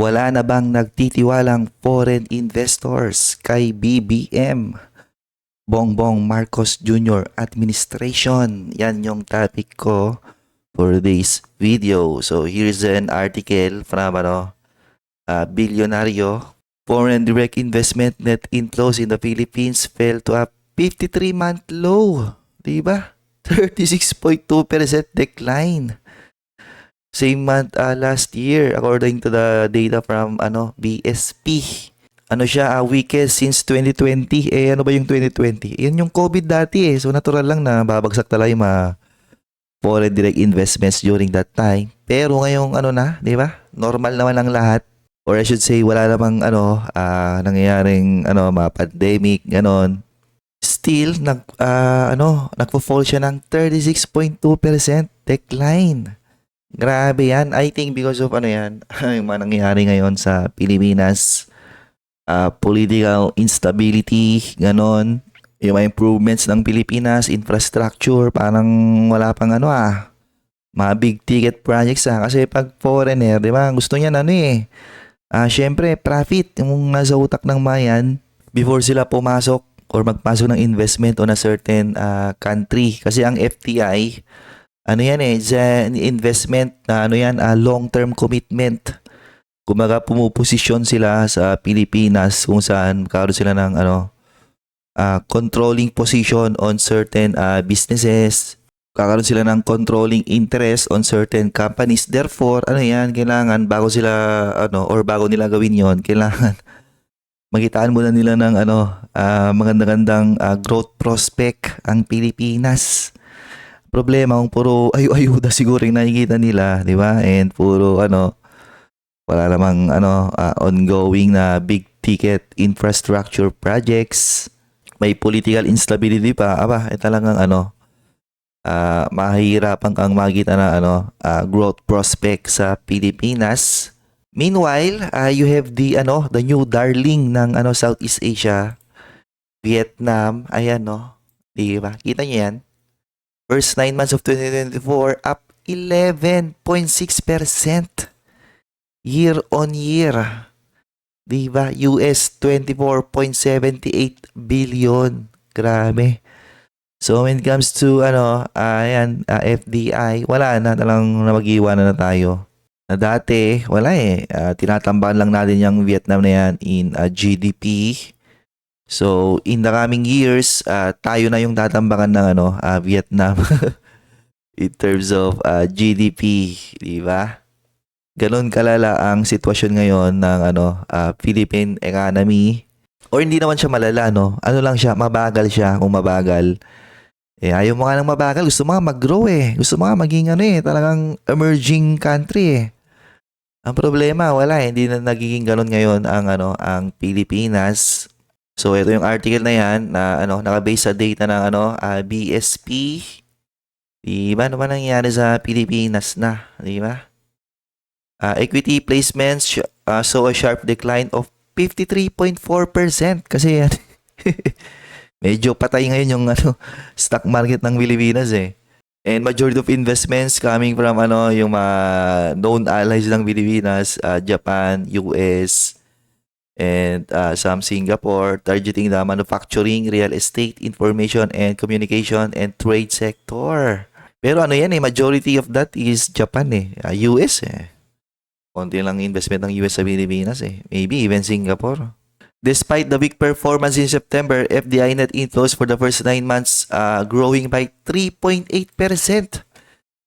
Wala na bang nagtitiwalang foreign investors kay BBM? Bongbong Marcos Jr. Administration. Yan yung topic ko for this video. So here's an article from ano, uh, Bilyonaryo. Foreign direct investment net inflows in the Philippines fell to a 53-month low. Diba? 36.2% decline. Same month uh, last year according to the data from ano BSP. Ano siya, uh, weakest since 2020. Eh, ano ba yung 2020? Yan yung COVID dati eh. So, natural lang na babagsak talaga yung mga foreign direct investments during that time. Pero ngayong ano na, di ba? Normal naman ang lahat. Or I should say, wala namang ano, ah, nangyayaring ano, mga pandemic, ganon. Still, nag, ah, ano, nagpo-fall siya ng 36.2% decline. Grabe yan. I think because of ano yan, yung mga nangyayari ngayon sa Pilipinas, uh, political instability, ganon. Yung mga improvements ng Pilipinas, infrastructure, parang wala pang ano ah, mga big ticket projects ah. Kasi pag foreigner, di ba, gusto niya ano eh, ah, syempre, profit, yung nasa utak ng mayan, before sila pumasok or magpasok ng investment on a certain ah, country. Kasi ang FTI, ano yan eh, investment na ano yan, a long-term commitment. Kumaga pumuposisyon sila sa Pilipinas kung saan karoon sila ng ano, ah, controlling position on certain ah, businesses. Kakaroon sila ng controlling interest on certain companies. Therefore, ano yan, kailangan bago sila, ano, or bago nila gawin yon kailangan magitaan muna nila ng ano, ah, maganda-gandang ah, growth prospect ang Pilipinas problema kung puro ayu-ayuda siguro yung nakikita nila, di ba? And puro ano, wala namang ano, ah, ongoing na big ticket infrastructure projects. May political instability pa. Aba, eh talagang ano, ah mahihirapan kang makita na ano, ah, growth prospect sa Pilipinas. Meanwhile, ah, you have the ano, the new darling ng ano Southeast Asia, Vietnam. Ayan no. Di ba? Kita niyo yan? First 9 months of 2024, up 11.6% year on year. Diba? US 24.78 billion. Grabe. So when it comes to ano, ayan, ah, FDI, wala na talang namag-iwanan na tayo. Na dati, wala eh. Ah, tinatambahan lang natin yung Vietnam na yan in ah, GDP. So, in the coming years, ah, tayo na yung tatambakan ng ano, ah, Vietnam in terms of ah, GDP, di ba? Ganon kalala ang sitwasyon ngayon ng ano, ah, Philippine economy. Or hindi naman siya malala, no? Ano lang siya, mabagal siya kung mabagal. Eh, ayaw mo nga ng mabagal. Gusto mo nga mag-grow eh. Gusto mo nga maging ano eh, talagang emerging country eh. Ang problema, wala eh. Hindi na nagiging ganon ngayon ang ano, ang Pilipinas. So ito yung article na yan na ano naka-base sa data ng ano ah, BSP. Di ba ano ba nangyari sa Pilipinas na, di ba? Ah, equity placements ah, saw a sharp decline of 53.4% kasi yan. medyo patay ngayon yung ano stock market ng Pilipinas eh. And majority of investments coming from ano yung mga known allies ng Pilipinas, ah, Japan, US, and uh, some Singapore targeting the manufacturing, real estate, information and communication and trade sector. Pero ano yan eh, majority of that is Japan eh, uh, US eh. Konti lang investment ng US sa Pilipinas eh. Maybe even Singapore. Despite the weak performance in September, FDI net inflows for the first 9 months uh, growing by 3.8%.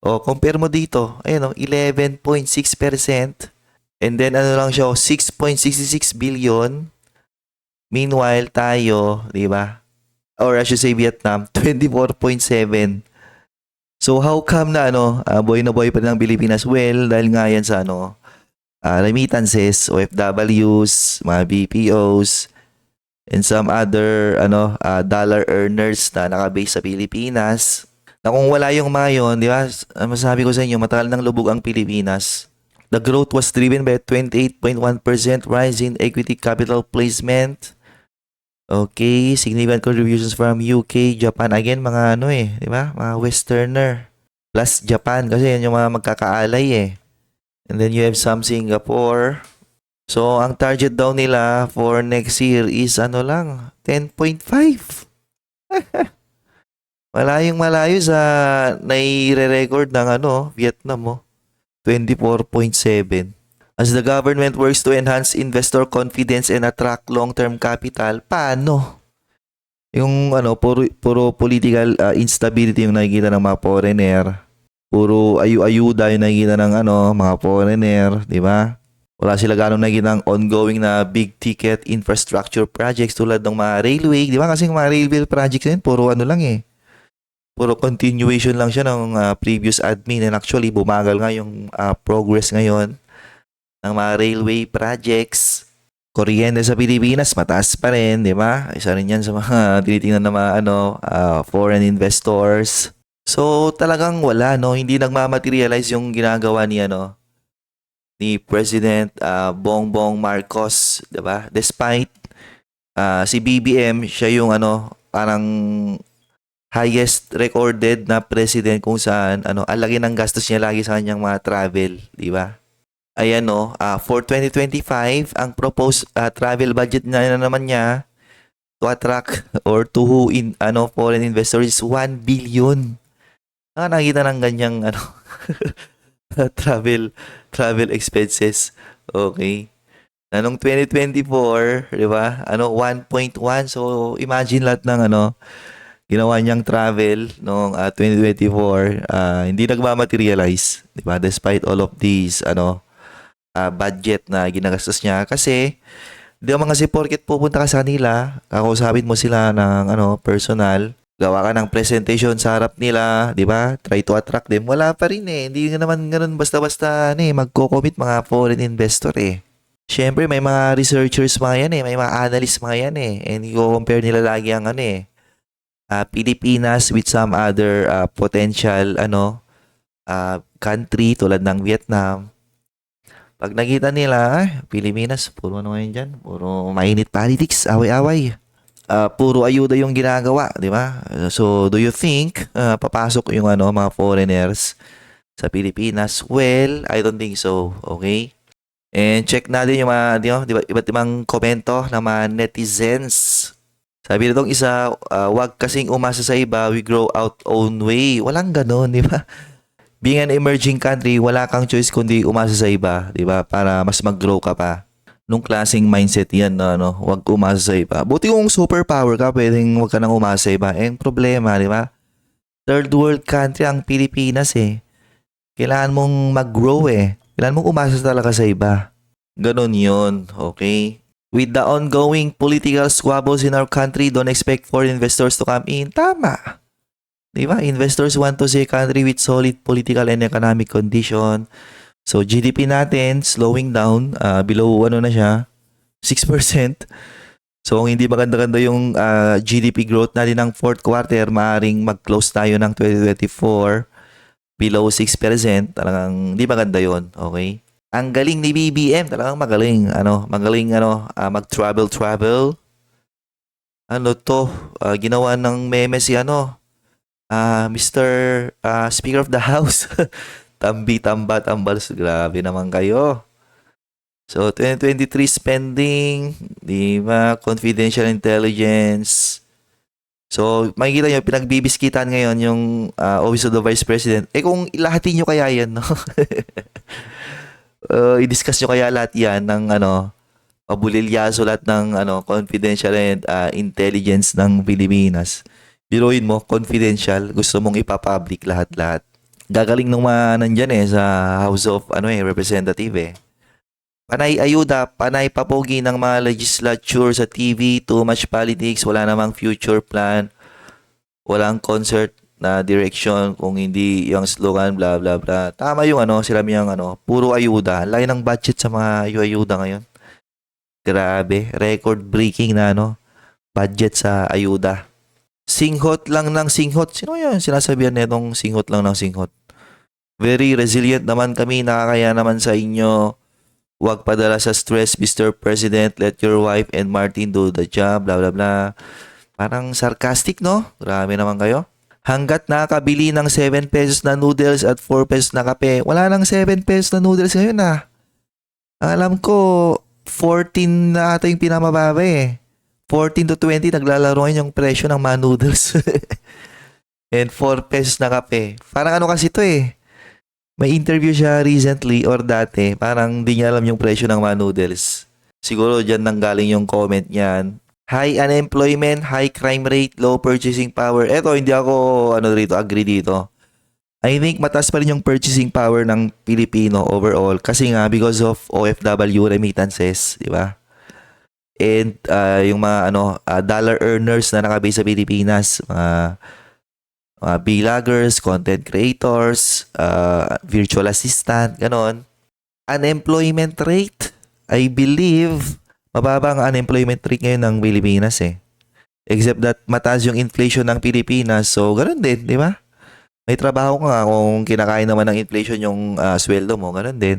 O, compare mo dito, ayun o, 11.6%. And then ano lang siya, 6.66 billion. Meanwhile, tayo, di ba? Or I should say Vietnam, 24.7. So how come na ano, uh, boy na boy pa ng Pilipinas? Well, dahil nga yan sa ano, uh, remittances, OFWs, mga BPOs, and some other ano uh, dollar earners na nakabase sa Pilipinas. Na kung wala yung mga yun, di ba? Masasabi ko sa inyo, matagal nang lubog ang Pilipinas. The growth was driven by a 28.1% rise in equity capital placement. Okay, significant contributions from UK, Japan. Again, mga ano eh, di ba? Mga westerner. Plus Japan kasi yan yung mga magkakaalay eh. And then you have some Singapore. So, ang target daw nila for next year is ano lang, 10.5. Malayong malayo sa nai-record ng ano, Vietnam mo. 24.7. As the government works to enhance investor confidence and attract long-term capital, paano? Yung ano, puro, puro political uh, instability yung nakikita ng mga foreigner. Puro ayu-ayuda yung nakikita ng ano, mga foreigner, di ba? Wala sila ganong nakikita ng ongoing na big ticket infrastructure projects tulad ng mga railway, di ba? Kasi yung mga railway projects yun, puro ano lang eh. Puro continuation lang siya ng uh, previous admin and actually bumagal nga yung uh, progress ngayon ng mga railway projects. Kuryente sa Pilipinas, mataas pa rin, di ba? Isa rin yan sa mga tinitingnan ng mga ano, uh, foreign investors. So, talagang wala, no? Hindi nagmamaterialize yung ginagawa ni, ano, ni President uh, Bongbong Marcos, di ba? Despite uh, si BBM, siya yung, ano, parang highest recorded na president kung saan, ano, ang laki ng gastos niya lagi sa kanyang mga travel, di ba? Ayan no, uh, for 2025, ang proposed uh, travel budget na, na naman niya to attract or to who in ano foreign investors is 1 billion. Ah, nakita ng ganyang ano travel travel expenses. Okay. Na nung 2024, 'di ba? Ano 1.1 so imagine lahat ng ano ginawa niyang travel noong uh, 2024 uh, hindi nagmamaterialize, 'di ba? Despite all of these ano uh, budget na ginagastos niya kasi di mga kasi porket pupunta ka sa kanila, kakausapin mo sila ng ano, personal, gawa ka ng presentation sa harap nila, di ba? Try to attract them. Wala pa rin eh. Hindi naman ganun basta-basta ano, eh, magko-commit mga foreign investor eh. Siyempre, may mga researchers mga yan eh. May mga analysts mga yan eh. And i-compare nila lagi ang ano eh. Uh, Pilipinas with some other uh, potential ano uh, country tulad ng Vietnam pag nakita nila, Pilipinas, puro ano ngayon dyan, puro mainit politics, away-away. Uh, puro ayuda yung ginagawa, di ba? So, do you think uh, papasok yung ano, mga foreigners sa Pilipinas? Well, I don't think so, okay? And check natin yung mga, di ba iba't ibang komento ng mga netizens. Sabi na itong isa, uh, wag kasing umasa sa iba, we grow out own way. Walang ganon, di ba? being an emerging country, wala kang choice kundi umasa sa iba, 'di ba? Para mas mag-grow ka pa. Nung klaseng mindset 'yan na ano, wag umasa sa iba. Buti kung superpower ka, pwedeng wag ka nang umasa sa iba. Eh, problema, 'di ba? Third world country ang Pilipinas eh. Kailangan mong mag-grow eh. Kailangan mong umasa talaga sa iba. Ganon yun, okay? With the ongoing political squabbles in our country, don't expect foreign investors to come in. Tama. Di ba? Investors want to see a country with solid political and economic condition. So, GDP natin, slowing down, uh, below ano na siya, 6%. So, kung hindi maganda-ganda yung uh, GDP growth natin ng fourth quarter, maaring mag-close tayo ng 2024 below 6%. Talagang hindi maganda yon Okay? Ang galing ni BBM, talagang magaling. Ano, magaling ano, uh, mag-travel travel. Ano to, uh, ginawa ng meme si ano, uh, Mr. Uh, Speaker of the House. Tambi, tamba, tambal. Grabe naman kayo. So, 2023 spending, di ba? Confidential intelligence. So, makikita nyo, pinagbibiskitan ngayon yung uh, Office of the Vice President. Eh kung lahatin nyo kaya yan, no? uh, i-discuss nyo kaya lahat yan ng ano, pabulilyaso lahat ng ano, confidential and uh, intelligence ng Pilipinas. Biruin mo, confidential, gusto mong ipapublic lahat-lahat. Gagaling nung mga nandyan eh sa House of ano eh, Representative eh. Panay ayuda, panay papogi ng mga legislature sa TV, too much politics, wala namang future plan, walang concert na direction kung hindi yung slogan bla bla bla. Tama yung ano, sila yung ano, puro ayuda. Laki ng budget sa mga ayuda ngayon. Grabe, record breaking na ano, budget sa ayuda singhot lang ng singhot. Sino yan? Sinasabihan nitong singhot lang ng singhot. Very resilient naman kami. Nakakaya naman sa inyo. Huwag padala sa stress, Mr. President. Let your wife and Martin do the job. Blah, blah, blah. Parang sarcastic, no? Grabe naman kayo. Hanggat nakakabili ng 7 pesos na noodles at 4 pesos na kape, wala nang 7 pesos na noodles ngayon ah. Alam ko, 14 na ata yung pinamababa eh. 14 to 20 naglalaro ngayon yung presyo ng mga noodles. And 4 pesos na kape. Parang ano kasi to eh. May interview siya recently or dati. Parang di niya alam yung presyo ng mga noodles. Siguro dyan nanggaling yung comment niyan. High unemployment, high crime rate, low purchasing power. Eto, hindi ako ano dito, agree dito. I think mataas pa rin yung purchasing power ng Pilipino overall kasi nga because of OFW remittances, di ba? And uh, yung mga ano uh, dollar earners na nakabase sa Pilipinas, mga mga vloggers, content creators, uh, virtual assistant, ganon. Unemployment rate, I believe, mababa ang unemployment rate ngayon ng Pilipinas eh. Except that mataas yung inflation ng Pilipinas, so ganon din, di ba? May trabaho ka nga kung kinakain naman ng inflation yung uh, sweldo mo, ganun din.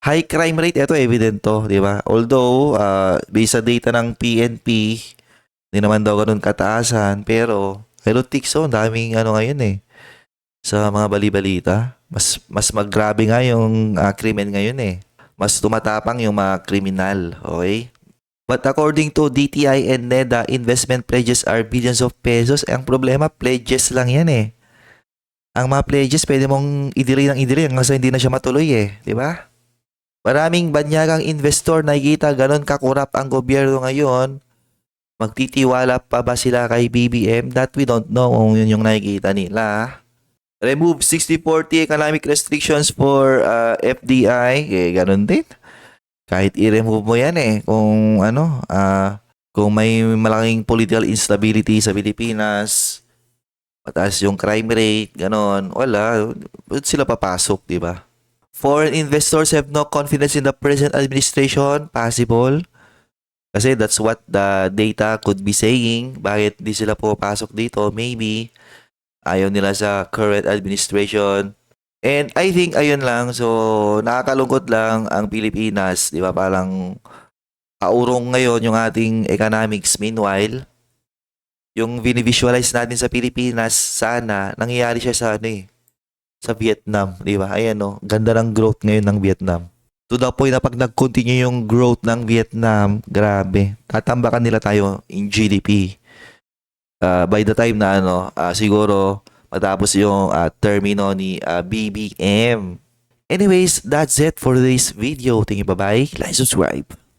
High crime rate, ito evident to, di ba? Although, uh, based sa data ng PNP, hindi naman daw ganun kataasan, pero I don't think so, daming ano ngayon eh, sa mga balibalita. Mas, mas maggrabe nga yung uh, krimen ngayon eh. Mas tumatapang yung mga kriminal, okay? But according to DTI and NEDA, investment pledges are billions of pesos. Eh, ang problema, pledges lang yan eh ang mga pledges pwede mong i-delay ng i-delay hanggang sa hindi na siya matuloy eh. Di ba? Maraming banyagang investor nakikita ganun kakurap ang gobyerno ngayon. Magtitiwala pa ba sila kay BBM? That we don't know kung yun yung nakikita nila. Remove 60-40 economic restrictions for uh, FDI. Eh, ganun din. Kahit i-remove mo yan eh. Kung ano, uh, kung may malaking political instability sa Pilipinas, mataas yung crime rate, ganon, wala, sila papasok, di ba? Foreign investors have no confidence in the present administration, possible. Kasi that's what the data could be saying. Bakit di sila pupasok dito? Maybe ayaw nila sa current administration. And I think ayun lang. So, nakakalungkot lang ang Pilipinas. Di ba? Parang kaurong ngayon yung ating economics. Meanwhile, yung visualize natin sa Pilipinas, sana, nangyayari siya sa ano eh, sa Vietnam, di ba? Ayan no, ganda ng growth ngayon ng Vietnam. To the point na pag nag-continue yung growth ng Vietnam, grabe, tatambakan nila tayo in GDP. Uh, by the time na ano, uh, siguro matapos yung uh, termino ni uh, BBM. Anyways, that's it for this video. Thank you, bye-bye. Like, subscribe.